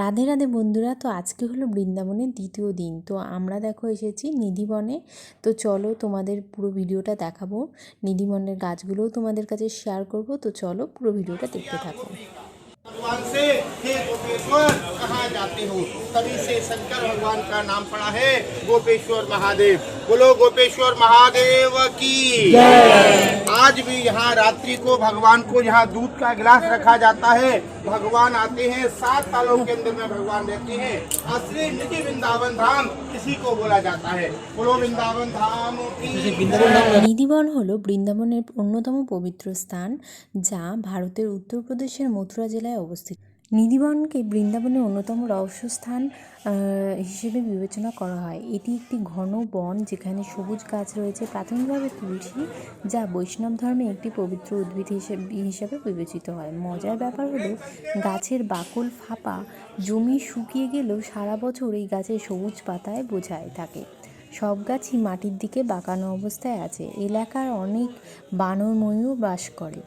রাধে রাধে বন্ধুরা, তো আজকে হলো বৃন্দাবনের দ্বিতীয় দিন। তো আমরা দেখো এসেছি নিধিবনে। তো চলো তোমাদের পুরো ভিডিওটা দেখাবো। নিধিবনের গাছগুলোও তোমাদের কাছে শেয়ার করব। তো চলো পুরো ভিডিওটা দেখতে থাকো। भगवान से हे गोपेश्वर कहाँ जाते हो तभी से शंकर भगवान का नाम पड़ा है गोपेश्वर महादेव बोलो गोपेश्वर महादेव की आज भी यहाँ रात्रि को भगवान को यहाँ दूध का गिलास रखा जाता है भगवान आते हैं सात सालों के अंदर में भगवान रहते हैं असली निधि वृंदावन धाम किसी को बोला जाता है बोलो वृंदावन धाम की নিধিবন হলো বৃন্দাবনের অন্যতম পবিত্র স্থান যা ভারতের উত্তরপ্রদেশের মথুরা জেলায় অবস্থিত নিধিবনকে বৃন্দাবনের অন্যতম রহস্যস্থান হিসেবে বিবেচনা করা হয়। এটি একটি ঘন বন যেখানে সবুজ গাছ রয়েছে, প্রাথমিকভাবে তুলসী, যা বৈষ্ণব ধর্মে একটি পবিত্র উদ্ভিদ হিসেবে, হিসাবে বিবেচিত হয়। মজার ব্যাপার হলো, গাছের বাকল ফাঁপা জমি শুকিয়ে গেলেও সারা বছর এই গাছের সবুজ পাতায় বোঝায় থাকে। সব গাছই মাটির দিকে বাঁকানো অবস্থায় আছে। এলাকার অনেক বানর ময়ূর বাস করে।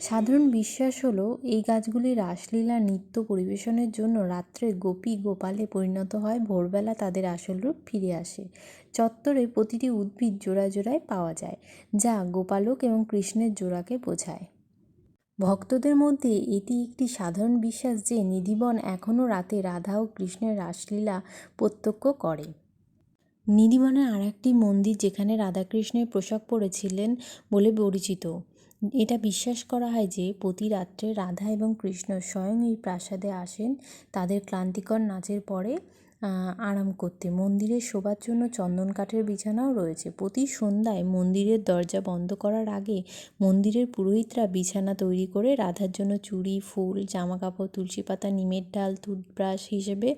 সাধারণ বিশ্বাস হলো, এই গাছগুলি রাসলীলা নৃত্য পরিবেশনের জন্য রাত্রে গোপী গোপালে পরিণত হয়, ভোরবেলা তাদের আসল রূপ ফিরে আসে। চত্বরে প্রতিটি উদ্ভিদ জোড়ায় জোড়ায় পাওয়া যায়, যা গোপালক এবং কৃষ্ণের জোড়াকে বোঝায়। ভক্তদের মধ্যে এটি একটি সাধারণ বিশ্বাস যে নিধিবন এখনও রাতে রাধা ও কৃষ্ণের রাসলীলা প্রত্যক্ষ করে। নিধিবনের আর একটি মন্দির যেখানে রাধাকৃষ্ণের পোশাক পরেছিলেন বলে পরিচিত। এটা বিশ্বাস করা হয় যে প্রতি রাত্রে রাধা এবং কৃষ্ণ স্বয়ং এই প্রাসাদে আসেন, তাদের ক্লান্তিকর নাচের পরে আরাম করতে। মন্দিরের শোবার জন্য চন্দন কাঠের বিছানাও রয়েছে। প্রতি সন্ধ্যায় মন্দিরের দরজা বন্ধ করার আগে মন্দিরের পুরোহিতরা বিছানা তৈরি করে রাধার জন্য চুড়ি, ফুল জামা কাপড় তুলসী পাতা, নিমের ডাল, টুথব্রাশ হিসেবে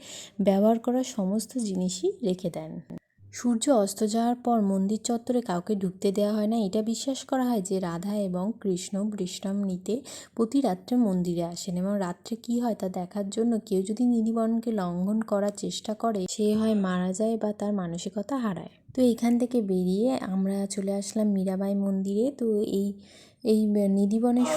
ব্যবহার করা সমস্ত জিনিসই রেখে দেন। সূর্য অস্ত যাওয়ার পর মন্দির চত্বরে কাউকে ঢুকতে দেওয়া হয় না। এটা বিশ্বাস করা হয় যে রাধা এবং কৃষ্ণ বিশ্রাম নিতে প্রতি রাত্রে মন্দিরে আসেন এবং রাত্রে কি হয় তা দেখার জন্য কেউ যদি নিধিবনকে লঙ্ঘন করার চেষ্টা করে, সে হয় মারা যায় বা তার মানসিকতা হারায়। তো এখান থেকে বেরিয়ে আমরা চলে আসলাম মীরাবাই মন্দিরে। তো এই এই নিধিবনের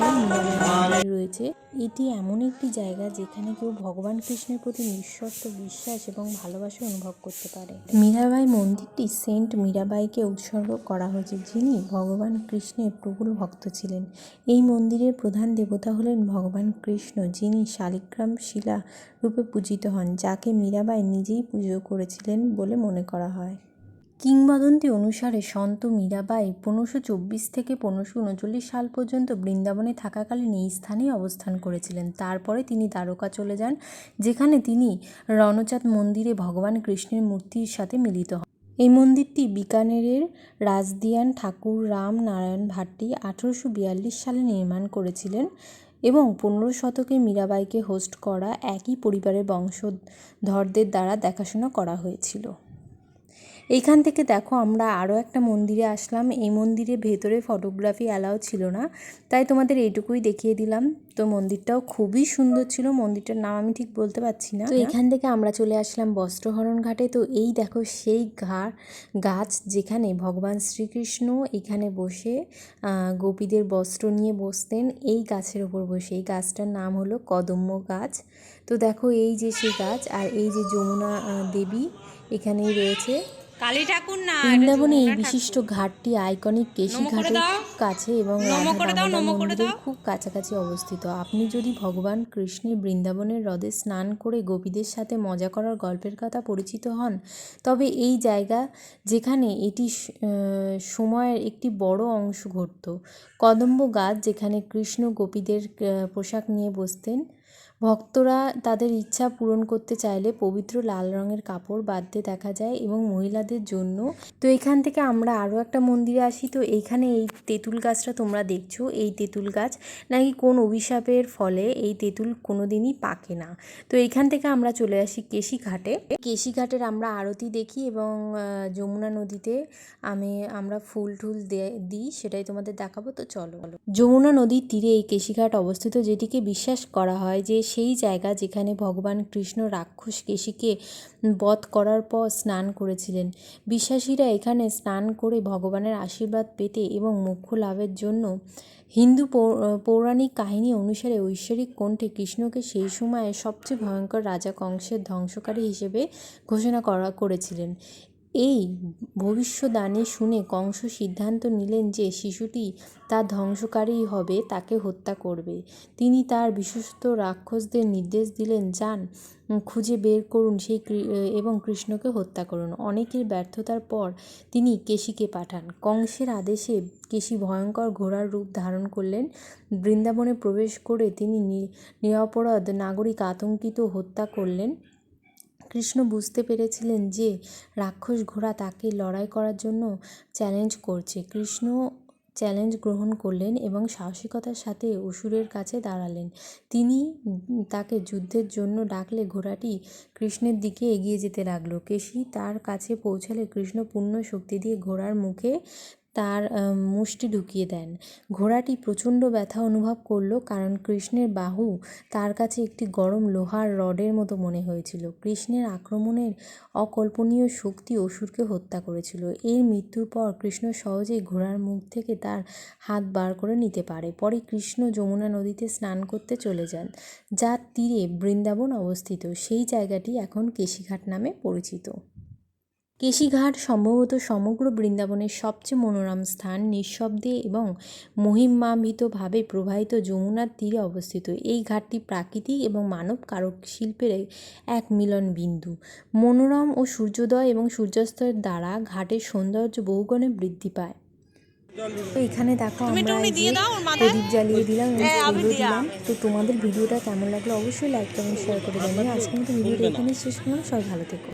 মন্দির রয়েছে। এটি এমন একটি জায়গা যেখানে কেউ ভগবান কৃষ্ণের প্রতি নিঃশর্ত বিশ্বাস এবং ভালোবাসা অনুভব করতে পারে। মীরাবাই মন্দিরটি সেন্ট মীরাবাইকে উৎসর্গ করা হয়েছে, যিনি ভগবান কৃষ্ণের প্রবল ভক্ত ছিলেন। এই মন্দিরের প্রধান দেবতা হলেন ভগবান কৃষ্ণ, যিনি শালিগ্রাম শিলা রূপে পূজিত হন, যাকে মীরাবাই নিজেই পুজো করেছিলেন বলে মনে করা হয়। কিংবদন্তি অনুসারে সন্ত মীরাবাই পনেরোশো চব্বিশ থেকে পনেরোশো উনচল্লিশ সাল পর্যন্ত বৃন্দাবনে থাকাকালীন এই স্থানেই অবস্থান করেছিলেন। তারপরে তিনি দ্বারকা চলে যান, যেখানে তিনি রণচাঁদ মন্দিরে ভগবান কৃষ্ণের মূর্তির সাথে মিলিত হন। এই মন্দিরটি বিকানেরের রাজদিয়ান ঠাকুর রাম নারায়ণ ভাট্টি আঠেরোশো বিয়াল্লিশ সালে নির্মাণ করেছিলেন এবং পনেরো শতকে মীরাবাইকে হোস্ট করা একই পরিবারের বংশধরদের দ্বারা দেখাশোনা করা হয়েছিল। এইখান থেকে দেখো আমরা আরও একটা মন্দিরে আসলাম। এই মন্দিরে ভেতরে ফটোগ্রাফি অ্যালাউ ছিল না, তাই তোমাদের এইটুকুই দেখিয়ে দিলাম। তো মন্দিরটাও খুবই সুন্দর ছিল, মন্দিরটার নাম আমি ঠিক বলতে পারছি না। তো এখান থেকে আমরা চলে আসলাম বস্ত্রহরণ ঘাটে। তো এই দেখো সেই ঘা গাছ যেখানে ভগবান শ্রীকৃষ্ণ এখানে বসে গোপীদের বস্ত্র নিয়ে বসতেন, এই গাছের ওপর বসে। এই গাছটার নাম হলো কদম্ব গাছ। তো দেখো এই যে সেই গাছ আর এই যে যমুনা দেবী এখানেই রয়েছে। কালী ঠাকুর না বৃন্দাবনে এই বিশিষ্ট ঘাটটি আইকনিক কেশি ঘাটের কাছে এবং মন্দিরের খুব কাছাকাছি অবস্থিত। আপনি যদি ভগবান কৃষ্ণের বৃন্দাবনের হ্রদে স্নান করে গোপীদের সাথে মজা করার গল্পের কথা পরিচিত হন তবে এই জায়গা যেখানে এটি সময়ের একটি বড় অংশ ঘটত। কদম্ব গাছ যেখানে কৃষ্ণ গোপীদের পোশাক নিয়ে বসতেন ভক্তরা তাদের ইচ্ছা পূরণ করতে চাইলে পবিত্র লাল রঙের কাপড় বাঁধতে দেখা যায় এবং মহিলাদের জন্য। তো এখান থেকে আমরা আরও একটা মন্দিরে আসি। তো এইখানে এই তেঁতুল গাছটা তোমরা দেখছ, এই তেঁতুল গাছ। নাকি কোন অভিশাপের ফলে এই তেঁতুল কোনো দিনই পাকে না। তো এইখান থেকে আমরা চলে আসি কেশি ঘাটে। কেশি ঘাটের আমরা আরতি দেখি এবং যমুনা নদীতে আমি, আমরা ফুল টুল দিই, সেটাই তোমাদের দেখাবো। তো চলো। যমুনা নদীর তীরে এই কেশিঘাট অবস্থিত, যেটিকে বিশ্বাস করা হয় যে সেই জায়গা যেখানে ভগবান কৃষ্ণ রাক্ষস কেশিকে বধ করার পর স্নান করেছিলেন। বিশ্বাসীরা এখানে স্নান করে ভগবানের আশীর্বাদ পেতে এবং মোক্ষ লাভের জন্য হিন্দু পৌরাণিক কাহিনী অনুসারে ঐশ্বরিক কণ্ঠে কৃষ্ণকে সেই সময়ে সবচেয়ে ভয়ঙ্কর রাজা কংসের ধ্বংসকারী হিসেবে ঘোষণা করা করেছিলেন। এই ভবিষ্যদ্বাণী শুনে কংস সিদ্ধান্ত নিলেন যে শিশুটি তার ধ্বংসকারী হবে, তাকে হত্যা করবে। তিনি তার বিশ্বস্ত রাক্ষসদের নির্দেশ দিলেন, যান, খুঁজে বের করুন সেই এবং কৃষ্ণকে হত্যা করুন। অনেকের ব্যর্থতার পর তিনি কেশিকে পাঠান। কংসের আদেশে কেশি ভয়ঙ্কর ঘোড়ার রূপ ধারণ করলেন। বৃন্দাবনে প্রবেশ করে তিনি নিরপরাধ নাগরিক আতঙ্কিত হত্যা করলেন। কৃষ্ণ বুঝতে পেরেছিলেন যে রাক্ষস ঘোড়া তাকে লড়াই করার জন্য চ্যালেঞ্জ করছে। কৃষ্ণ চ্যালেঞ্জ গ্রহণ করলেন এবং সাহসিকতার সাথে অসুরের কাছে দাঁড়ালেন। তিনি তাকে যুদ্ধের জন্য ডাকলে ঘোড়াটি কৃষ্ণের দিকে এগিয়ে যেতে লাগল। কেশি তার কাছে পৌঁছালে কৃষ্ণ পূর্ণ শক্তি দিয়ে ঘোড়ার মুখে তার মুষ্টি ঢুকিয়ে দেন। ঘোড়াটি প্রচণ্ড ব্যথা অনুভব করল কারণ কৃষ্ণের বাহু তার কাছে একটি গরম লোহার রডের মতো মনে হয়েছিল। কৃষ্ণের আক্রমণের অকল্পনীয় শক্তি অসুরকে হত্যা করেছিল। এর মৃত্যুর পর কৃষ্ণ সহজেই ঘোড়ার মুখ থেকে তার হাত বার করে নিতে পারে। পরে কৃষ্ণ যমুনা নদীতে স্নান করতে চলে যান যার তীরে বৃন্দাবন অবস্থিত। সেই জায়গাটি এখন কেশিঘাট নামে পরিচিত। কেশিঘাট সম্ভবত সমগ্র বৃন্দাবনের সবচেয়ে মনোরম স্থান নিঃশব্দে এবং মহিমান্বিতভাবে প্রবাহিত যমুনার তীরে অবস্থিত। এই ঘাটটি প্রাকৃতিক এবং মানব কারক শিল্পের এক মিলন বিন্দু। মনোরম ও সূর্যোদয় এবং সূর্যাস্তের দ্বারা ঘাটের সৌন্দর্য বহুগুণে বৃদ্ধি পায়। তো এখানে দেখো আমরা প্রদীপ জ্বালিয়ে দিলাম দিলাম। তো তোমাদের ভিডিওটা কেমন লাগল অবশ্যই লাইক কমেন্ট শেয়ার করে আজকের মতো ভিডিওটা এখানে শেষ করলাম। সবাই ভালো থেকো।